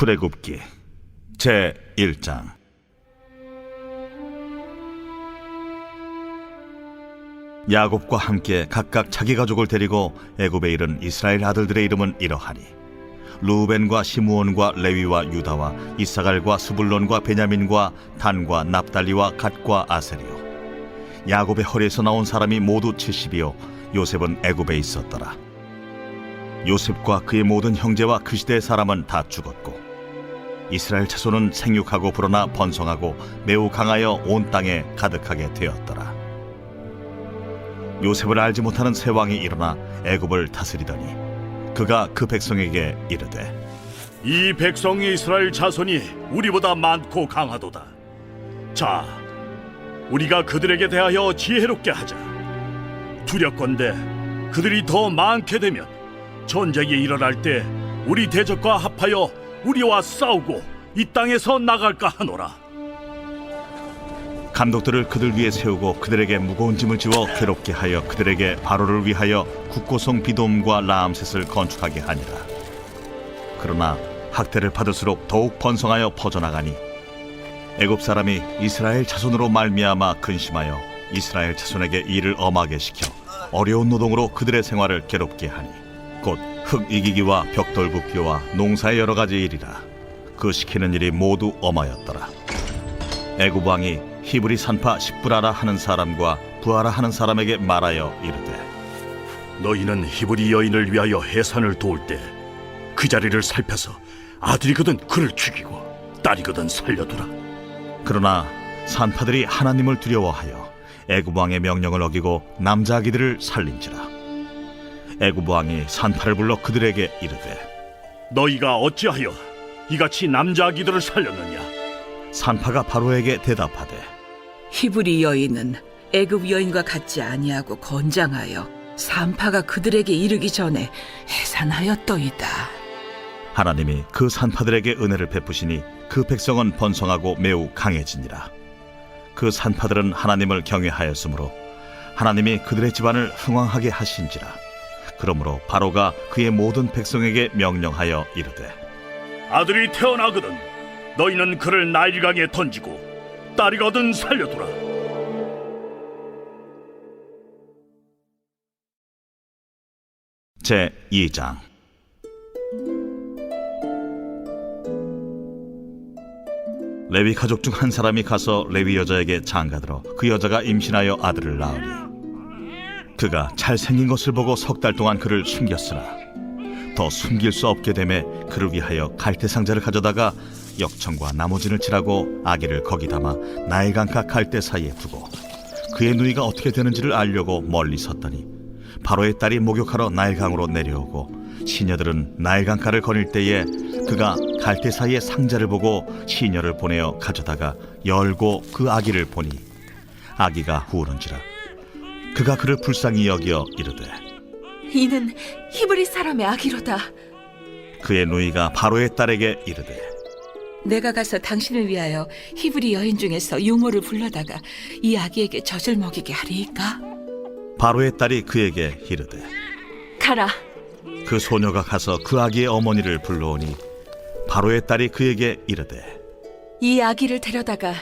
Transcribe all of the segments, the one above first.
출애굽기 제 1장. 야곱과 함께 각각 자기 가족을 데리고 애굽에 이른 이스라엘 아들들의 이름은 이러하니 루벤과 시므온과 레위와 유다와 이사갈과 스불론과 베냐민과 단과 납달리와 갓과 아셀이요. 야곱의 허리에서 나온 사람이 모두 70이요. 요셉은 애굽에 있었더라. 요셉과 그의 모든 형제와 그 시대의 사람은 다 죽었고 이스라엘 자손은 생육하고 불어나 번성하고 매우 강하여 온 땅에 가득하게 되었더라. 요셉을 알지 못하는 세 왕이 일어나 애굽을 다스리더니 그가 그 백성에게 이르되 이 백성의 이스라엘 자손이 우리보다 많고 강하도다. 자, 우리가 그들에게 대하여 지혜롭게 하자. 두렵건대 그들이 더 많게 되면 전쟁이 일어날 때 우리 대적과 합하여 우리와 싸우고 이 땅에서 나갈까 하노라. 감독들을 그들 위에 세우고 그들에게 무거운 짐을 지워 괴롭게 하여 그들에게 바로를 위하여 국고성 비돔과 라암셋을 건축하게 하니라. 그러나 학대를 받을수록 더욱 번성하여 퍼져나가니 애굽 사람이 이스라엘 자손으로 말미암아 근심하여 이스라엘 자손에게 일을 엄하게 시켜 어려운 노동으로 그들의 생활을 괴롭게 하니 곧 흙 이기기와 벽돌 굽기와 농사의 여러 가지 일이라 그 시키는 일이 모두 엄하였더라. 애굽 왕이 히브리 산파 십부라라 하는 사람과 부하라 하는 사람에게 말하여 이르되 너희는 히브리 여인을 위하여 해산을 도울 때 그 자리를 살펴서 아들이거든 그를 죽이고 딸이거든 살려두라. 그러나 산파들이 하나님을 두려워하여 애굽 왕의 명령을 어기고 남자 아기들을 살린지라 애굽 왕이 산파를 불러 그들에게 이르되 너희가 어찌하여 이같이 남자 아기들을 살렸느냐? 산파가 바로에게 대답하되 히브리 여인은 애굽 여인과 같지 아니하고 건장하여 산파가 그들에게 이르기 전에 해산하였더이다. 하나님이 그 산파들에게 은혜를 베푸시니 그 백성은 번성하고 매우 강해지니라 그 산파들은 하나님을 경외하였으므로 하나님이 그들의 집안을 흥왕하게 하신지라 그러므로 바로가 그의 모든 백성에게 명령하여 이르되 아들이 태어나거든 너희는 그를 나일강에 던지고 딸이거든 살려두라. 제 2장 레위 가족 중 한 사람이 가서 레위 여자에게 장가들어 그 여자가 임신하여 아들을 낳으니 그가 잘생긴 것을 보고 석 달 동안 그를 숨겼으나 더 숨길 수 없게 되매 그를 위하여 갈대 상자를 가져다가 역청과 나무진을 칠하고 아기를 거기 담아 나일강가 갈대 사이에 두고 그의 누이가 어떻게 되는지를 알려고 멀리 섰더니 바로의 딸이 목욕하러 나일강으로 내려오고 시녀들은 나일강가를 거닐 때에 그가 갈대 사이에 상자를 보고 시녀를 보내어 가져다가 열고 그 아기를 보니 아기가 우는지라 그가 그를 불쌍히 여기어 이르되 이는 히브리 사람의 아기로다. 그의 누이가 바로의 딸에게 이르되 내가 가서 당신을 위하여 히브리 여인 중에서 유모를 불러다가 이 아기에게 젖을 먹이게 하리이까? 바로의 딸이 그에게 이르되 가라. 그 소녀가 가서 그 아기의 어머니를 불러오니 바로의 딸이 그에게 이르되 이 아기를 데려다가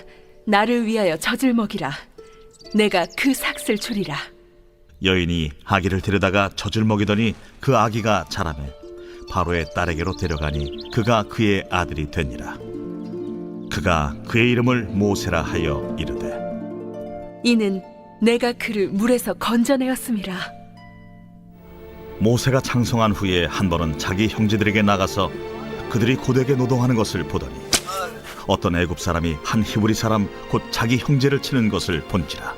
나를 위하여 젖을 먹이라. 내가 그 삭슬 주리라. 여인이 아기를 데려다가 젖을 먹이더니 그 아기가 자라매 바로의 딸에게로 데려가니 그가 그의 아들이 되니라 그가 그의 이름을 모세라 하여 이르되 이는 내가 그를 물에서 건져내었음이라. 모세가 창성한 후에 한 번은 자기 형제들에게 나가서 그들이 고되게 노동하는 것을 보더니 어떤 애굽 사람이 한 히브리 사람 곧 자기 형제를 치는 것을 본지라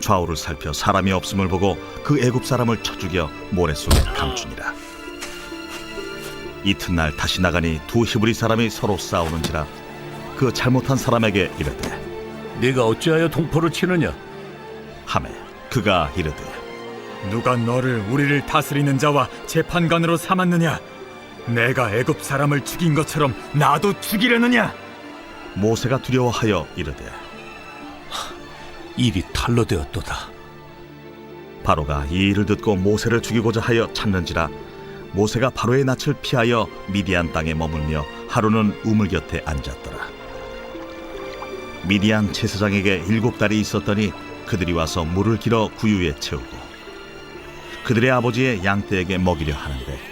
좌우를 살펴 사람이 없음을 보고 그 애굽 사람을 쳐 죽여 모래 속에 감추니라 이튿날 다시 나가니 두 히브리 사람이 서로 싸우는지라 그 잘못한 사람에게 이르되 네가 어찌하여 동포를 치느냐? 하매 그가 이르되 누가 너를 우리를 다스리는 자와 재판관으로 삼았느냐? 내가 애굽 사람을 죽인 것처럼 나도 죽이려느냐? 모세가 두려워하여 이르되 일이 탈로 되었도다. 바로가 이 일을 듣고 모세를 죽이고자 하여 찾는지라 모세가 바로의 낯을 피하여 미디안 땅에 머물며 하루는 우물 곁에 앉았더라. 미디안 제사장에게 일곱 달이 있었더니 그들이 와서 물을 길어 구유에 채우고 그들의 아버지의 양떼에게 먹이려 하는데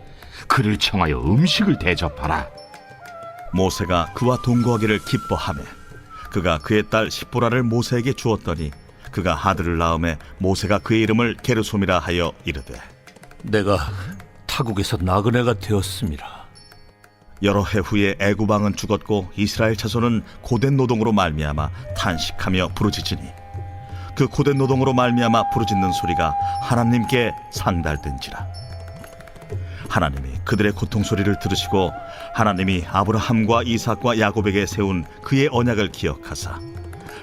그를 청하여 음식을 대접하라. 모세가 그와 동거하기를 기뻐하며 그가 그의 딸 십보라를 모세에게 주었더니 그가 아들을 낳음에 모세가 그의 이름을 게르솜이라 하여 이르되 내가 타국에서 나그네가 되었습니다. 여러 해 후에 애굽 왕은 죽었고 이스라엘 자손은 고된 노동으로 말미암아 탄식하며 부르짖으니 그 고된 노동으로 말미암아 부르짖는 소리가 하나님께 상달된지라 하나님이 그들의 고통 소리를 들으시고 하나님이 아브라함과 이삭과 야곱에게 세운 그의 언약을 기억하사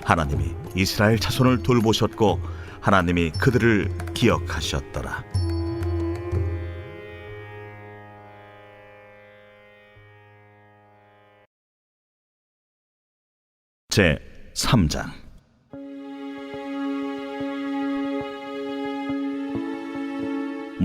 하나님이 이스라엘 자손을 돌보셨고 하나님이 그들을 기억하셨더라. 제 3장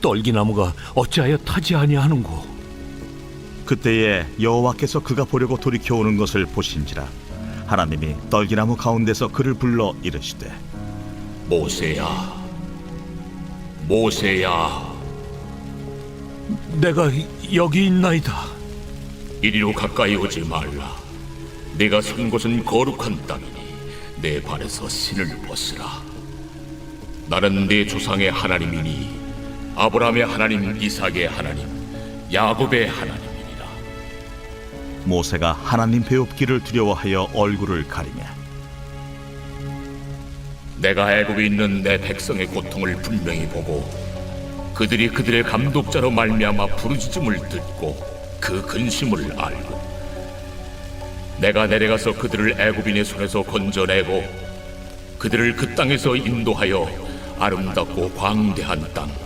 떨기나무가 어찌하여 타지 아니하는고? 그때에 여호와께서 그가 보려고 돌이켜 오는 것을 보신지라 하나님이 떨기나무 가운데서 그를 불러 이르시되 모세야, 모세야, 내가 이- 여기 있나이다. 이리로 가까이 오지 말라. 내가 선 곳은 거룩한 땅이니 내 발에서 신을 벗으라. 나는 내 조상의 하나님이니 아브라함의 하나님, 이삭의 하나님, 야곱의 하나님이니라. 모세가 하나님 배웁기를 두려워하여 얼굴을 가리며 내가 애굽에 있는 내 백성의 고통을 분명히 보고 그들이 그들의 감독자로 말미암아 부르짖음을 듣고 그 근심을 알고 내가 내려가서 그들을 애굽인의 손에서 건져내고 그들을 그 땅에서 인도하여 아름답고 광대한 땅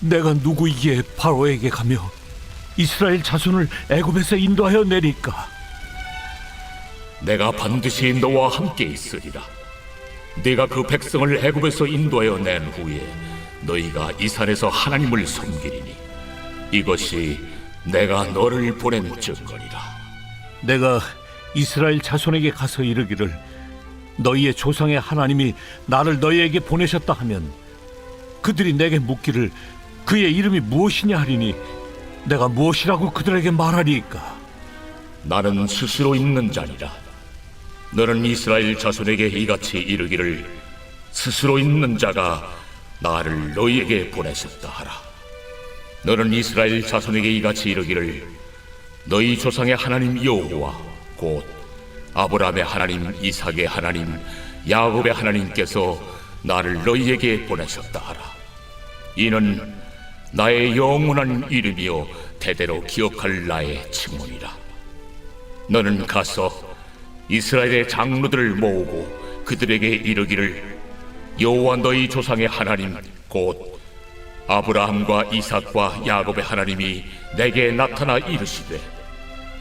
내가 누구이기에 바로에게 가며 이스라엘 자손을 애굽에서 인도하여 내릴까? 내가 반드시 너와 함께 있으리라. 네가 그 백성을 애굽에서 인도하여 낸 후에 너희가 이 산에서 하나님을 섬기리니 이것이 내가 너를 보낸 증거리라. 내가 이스라엘 자손에게 가서 이르기를 너희의 조상의 하나님이 나를 너희에게 보내셨다 하면 그들이 내게 묻기를 그의 이름이 무엇이냐 하리니 내가 무엇이라고 그들에게 말하리이까 나는 스스로 있는 자니라. 너는 이스라엘 자손에게 이같이 이르기를 스스로 있는 자가 나를 너희에게 보내셨다 하라. 너는 이스라엘 자손에게 이같이 이르기를 너희 조상의 하나님 여호와 곧 아브라함의 하나님, 이삭의 하나님, 야곱의 하나님께서 나를 너희에게 보내셨다 하라. 이는 나의 영원한 이름이요 대대로 기억할 나의 칭원이라. 너는 가서 이스라엘의 장로들을 모으고 그들에게 이르기를 여호와 너희 조상의 하나님 곧 아브라함과 이삭과 야곱의 하나님이 내게 나타나 이르시되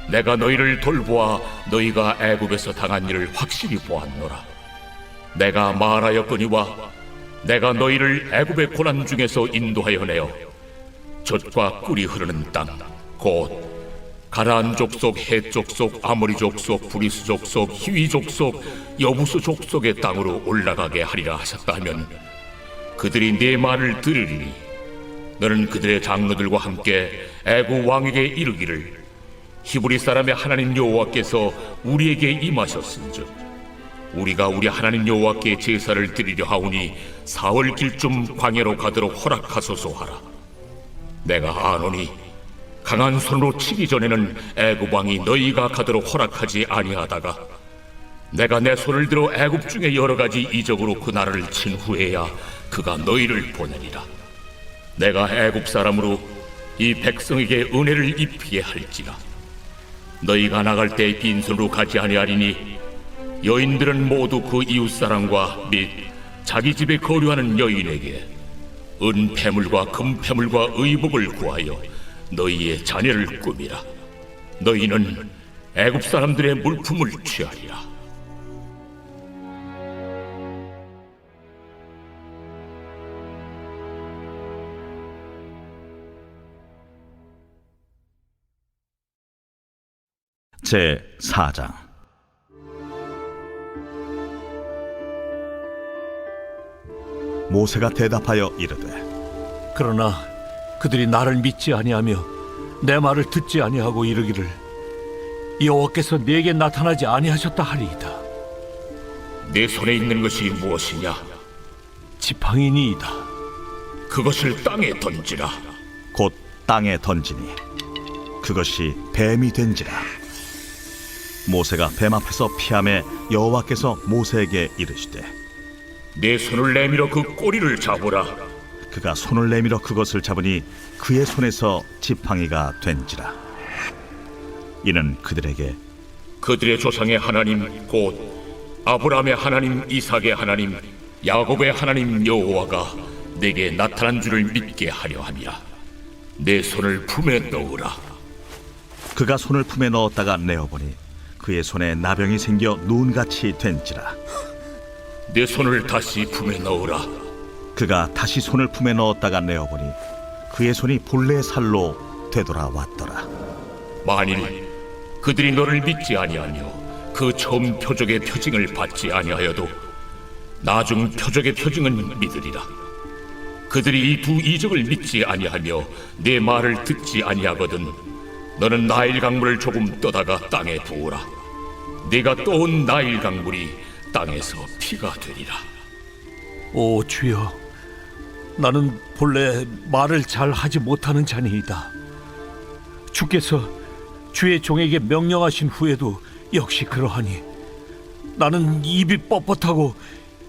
내가 너희를 돌보아 너희가 애굽에서 당한 일을 확실히 보았노라. 내가 말하였거니와 내가 너희를 애굽의 고난 중에서 인도하여 내어 젖과 꿀이 흐르는 땅, 곧 가나안 족속, 헷 족속, 아모리 족속, 브리스 족속, 히위 족속, 여부수 족속의 땅으로 올라가게 하리라 하셨다 하면 그들이 네 말을 들으리니 너는 그들의 장로들과 함께 애굽 왕에게 이르기를 히브리 사람의 하나님 여호와께서 우리에게 임하셨은즉 우리가 우리 하나님 여호와께 제사를 드리려 하오니 사월 길쯤 광야로 가도록 허락하소서 하라 내가 아노니 강한 손으로 치기 전에는 애굽 왕이 너희가 가도록 허락하지 아니하다가 내가 내 손을 들어 애굽 중에 여러 가지 이적으로 그 나라를 친 후에야 그가 너희를 보내리라. 내가 애굽 사람으로 이 백성에게 은혜를 입히게 할지라. 너희가 나갈 때 빈손으로 가지 아니하리니 여인들은 모두 그 이웃 사람과 및 자기 집에 거류하는 여인에게 은 패물과 금 패물과 의복을 구하여 너희의 자녀를 꾸미라. 너희는 애굽 사람들의 물품을 취하리라. 제 4장 모세가 대답하여 이르되 그러나 그들이 나를 믿지 아니하며 내 말을 듣지 아니하고 이르기를 여호와께서 내게 나타나지 아니하셨다 하리이다. 내 손에 있는 것이 무엇이냐 지팡이니이다. 그것을 땅에 던지라 곧 땅에 던지니 그것이 뱀이 된지라 모세가 뱀 앞에서 피함에 여호와께서 모세에게 이르시되 내 손을 내밀어 그 꼬리를 잡으라. 그가 손을 내밀어 그것을 잡으니 그의 손에서 지팡이가 된지라. 이는 그들에게 그들의 조상의 하나님 곧 아브라함의 하나님 이삭의 하나님 야곱의 하나님 여호와가 내게 나타난 줄을 믿게 하려 함이라. 내 손을 품에 넣으라. 그가 손을 품에 넣었다가 내어보니 그의 손에 나병이 생겨 눈같이 된지라 내 손을 다시 품에 넣으라. 그가 다시 손을 품에 넣었다가 내어보니 그의 손이 본래 살로 되돌아왔더라. 만일 그들이 너를 믿지 아니하며 그 처음 표적의 표징을 받지 아니하여도 나중 표적의 표징은 믿으리라. 그들이 이 두 이적을 믿지 아니하며 내 말을 듣지 아니하거든 너는 나일 강물을 조금 떠다가 땅에 부으라. 네가 떠온 나일 강물이 땅에서 피가 되리라 오 주여, 나는 본래 말을 잘 하지 못하는 자니이다. 주께서 주의 종에게 명령하신 후에도 역시 그러하니 나는 입이 뻣뻣하고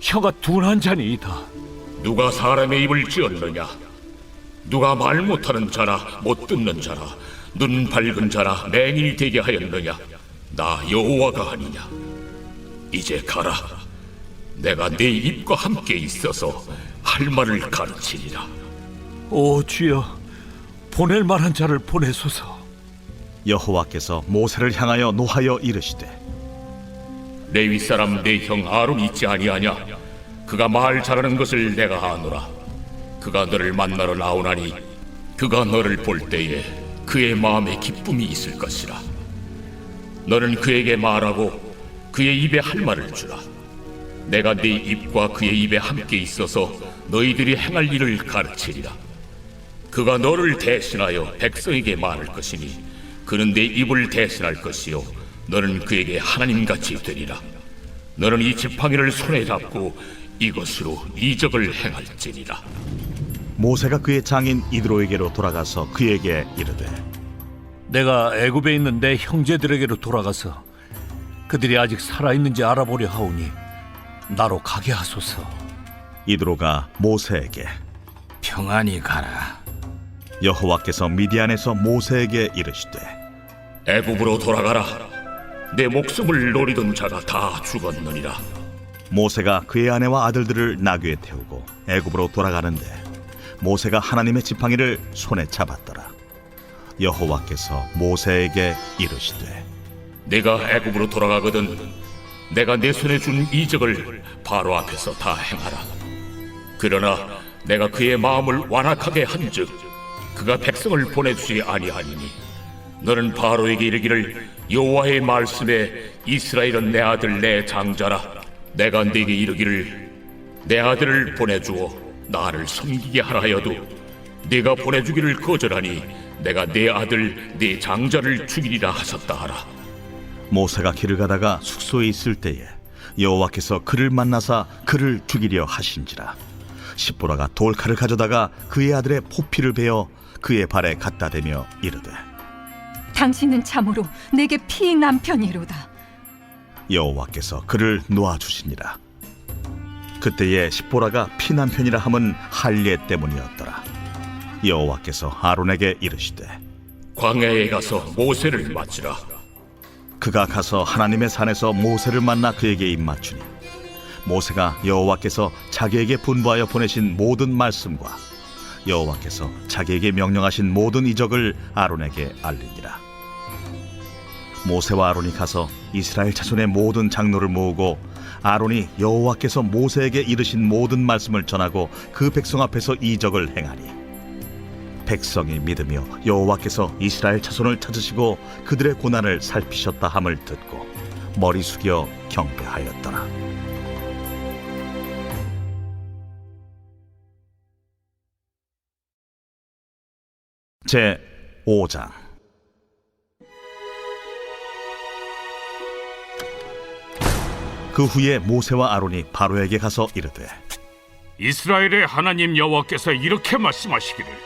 혀가 둔한 자니이다. 누가 사람의 입을 찌었느냐? 누가 말 못하는 자나 못 듣는 자나 눈 밝은 자나 맹인이 되게 하였느냐? 나 여호와가 아니냐? 이제 가라. 내가 네 입과 함께 있어서 할 말을 가르치리라. 오 주여, 보낼 만한 자를 보내소서. 여호와께서 모세를 향하여 노하여 이르시되 레위 사람 내 형 아론 있지 아니하냐? 그가 말 잘하는 것을 내가 아노라. 그가 너를 만나러 나오나니 그가 너를 볼 때에 그의 마음에 기쁨이 있을 것이라. 너는 그에게 말하고 그의 입에 할 말을 주라. 내가 네 입과 그의 입에 함께 있어서 너희들이 행할 일을 가르치리라. 그가 너를 대신하여 백성에게 말할 것이니 그는 내 입을 대신할 것이요 너는 그에게 하나님같이 되리라. 너는 이 지팡이를 손에 잡고 이것으로 이적을 행할지니라. 모세가 그의 장인 이드로에게로 돌아가서 그에게 이르되 내가 애굽에 있는 내 형제들에게로 돌아가서 그들이 아직 살아 있는지 알아보려 하오니 나로 가게 하소서. 이드로가 모세에게 평안히 가라. 여호와께서 미디안에서 모세에게 이르시되 애굽으로 돌아가라. 내 목숨을 노리던 자가 다 죽었느니라. 모세가 그의 아내와 아들들을 나귀에 태우고 애굽으로 돌아가는데 모세가 하나님의 지팡이를 손에 잡았더라 여호와께서 모세에게 이르시되 내가 애굽으로 돌아가거든 내가 내 손에 준 이적을 바로 앞에서 다 행하라. 그러나 내가 그의 마음을 완악하게 한즉 그가 백성을 보내주지 아니하니니 너는 바로에게 이르기를 여호와의 말씀에 이스라엘은 내 아들 내 장자라. 내가 네게 이르기를 내 아들을 보내주어 나를 섬기게 하라 하여도 네가 보내주기를 거절하니 내가 내 아들 네 장자를 죽이리라 하셨다 하라 모세가 길을 가다가 숙소에 있을 때에 여호와께서 그를 만나사 그를 죽이려 하신지라. 십보라가 돌칼을 가져다가 그의 아들의 포피를 베어 그의 발에 갖다 대며 이르되 당신은 참으로 내게 피익 남편이로다. 여호와께서 그를 놓아 주시니라. 그때에 십보라가 피난편이라 함은 할례 때문이었더라. 여호와께서 아론에게 이르시되 광야에 가서 모세를 맞으라 그가 가서 하나님의 산에서 모세를 만나 그에게 입맞추니 모세가 여호와께서 자기에게 분부하여 보내신 모든 말씀과 여호와께서 자기에게 명령하신 모든 이적을 아론에게 알리니라. 모세와 아론이 가서 이스라엘 자손의 모든 장로를 모으고 아론이 여호와께서 모세에게 이르신 모든 말씀을 전하고 그 백성 앞에서 이적을 행하니 백성이 믿으며 여호와께서 이스라엘 자손을 찾으시고 그들의 고난을 살피셨다 함을 듣고 머리 숙여 경배하였더라. 제 5장 그 후에 모세와 아론이 바로에게 가서 이르되 이스라엘의 하나님 여호와께서 이렇게 말씀하시기를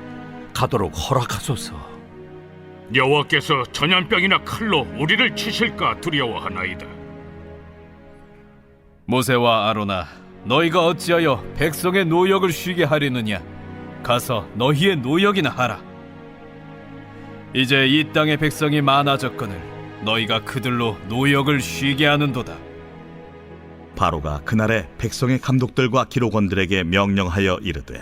가도록 허락하소서. 여호와께서 전염병이나 칼로 우리를 치실까 두려워하나이다 모세와 아로나, 너희가 어찌하여 백성의 노역을 쉬게 하려느냐? 가서 너희의 노역이나 하라. 이제 이 땅의 백성이 많아졌거늘 너희가 그들로 노역을 쉬게 하는도다. 바로가 그날에 백성의 감독들과 기록원들에게 명령하여 이르되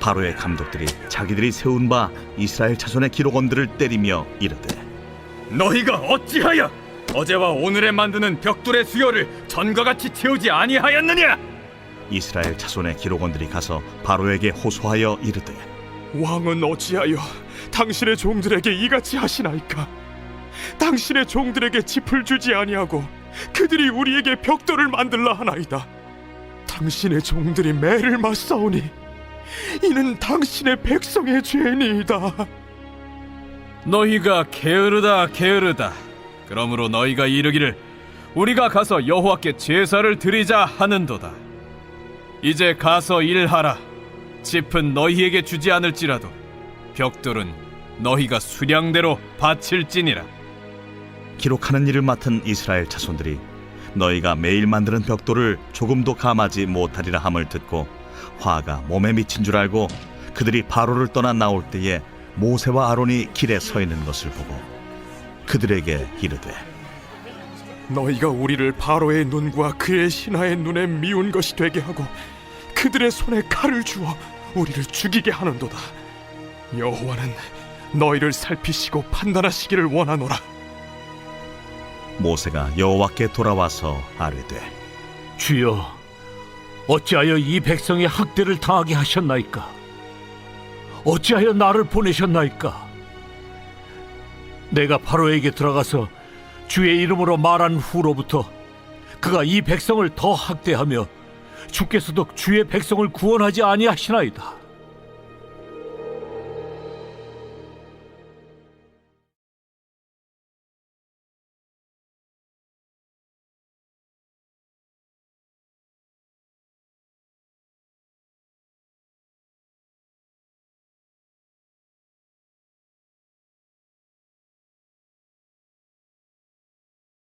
바로의 감독들이 자기들이 세운 바 이스라엘 자손의 기록원들을 때리며 이르되 너희가 어찌하여 어제와 오늘에 만드는 벽돌의 수요를 전과 같이 채우지 아니하였느냐 이스라엘 자손의 기록원들이 가서 바로에게 호소하여 이르되 왕은 어찌하여 당신의 종들에게 이같이 하시나이까? 당신의 종들에게 짚을 주지 아니하고 그들이 우리에게 벽돌을 만들라 하나이다. 당신의 종들이 매를 맞사오니 이는 당신의 백성의 죄니이다. 너희가 게으르다 게으르다. 그러므로 너희가 이르기를 우리가 가서 여호와께 제사를 드리자 하는도다. 이제 가서 일하라. 짚은 너희에게 주지 않을지라도 벽돌은 너희가 수량대로 바칠지니라. 기록하는 일을 맡은 이스라엘 자손들이 너희가 매일 만드는 벽돌을 조금도 감하지 못하리라 함을 듣고 화가 몸에 미친 줄 알고 그들이 바로를 떠나 나올 때에 모세와 아론이 길에 서 있는 것을 보고 그들에게 이르되 너희가 우리를 바로의 눈과 그의 신하의 눈에 미운 것이 되게 하고 그들의 손에 칼을 주어 우리를 죽이게 하는도다. 여호와는 너희를 살피시고 판단하시기를 원하노라. 모세가 여호와께 돌아와서 아뢰되 주여, 어찌하여 이 백성의 학대를 당하게 하셨나이까? 어찌하여 나를 보내셨나이까? 내가 바로에게 들어가서 주의 이름으로 말한 후로부터 그가 이 백성을 더 학대하며 주께서도 주의 백성을 구원하지 아니하시나이다.